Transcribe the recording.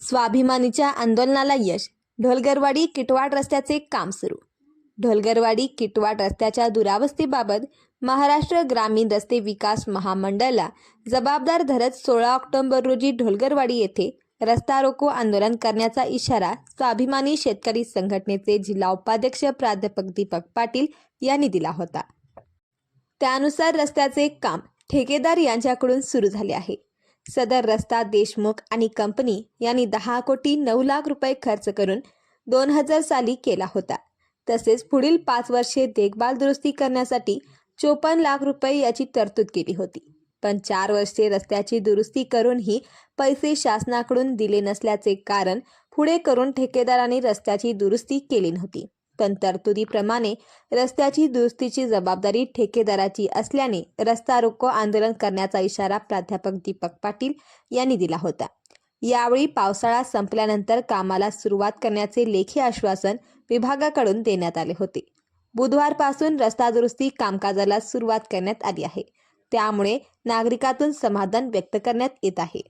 स्वाभिमानीच्या आंदोलनाला यश. ढोलगरवाडी किटवाड रस्त्याचे काम सुरू. ढोलगरवाडी किटवाड रस्त्याच्या दुरावस्थेबाबत महाराष्ट्र ग्रामीण रस्ते विकास महामंडळाला जबाबदार धरत सोळा ऑक्टोबर रोजी ढोलगरवाडी येथे रस्ता रोको आंदोलन करण्याचा इशारा स्वाभिमानी शेतकरी संघटनेचे जिल्हा उपाध्यक्ष प्राध्यापक दीपक पाटील यांनी दिला होता. त्यानुसार रस्त्याचे काम ठेकेदार यांच्याकडून सुरू झाले आहे. सदर रस्ता देशमुख आणि कंपनी यांनी दहा कोटी नऊ लाख रुपये खर्च करून दोन हजार साली केला होता. तसेच पुढील पाच वर्षे देखभाल दुरुस्ती करण्यासाठी चोपन्न लाख रुपये याची तरतूद केली होती. पण चार वर्षे रस्त्याची दुरुस्ती करूनही पैसे शासनाकडून दिले नसल्याचे कारण पुढे करून ठेकेदाराने रस्त्याची दुरुस्ती केली नव्हती. पण तरतुदीप्रमाणे रस्त्याची दुरुस्तीची जबाबदारी ठेकेदाराची असल्याने रस्ता रोको आंदोलन करण्याचा इशारा प्राध्यापक दीपक पाटील यांनी दिला होता. यावेळी पावसाळा संपल्यानंतर कामाला सुरुवात करण्याचे लेखी आश्वासन विभागाकडून देण्यात आले होते. बुधवारपासून रस्ता दुरुस्ती कामकाजाला सुरुवात करण्यात आली आहे. त्यामुळे नागरिकातून समाधान व्यक्त करण्यात येत आहे.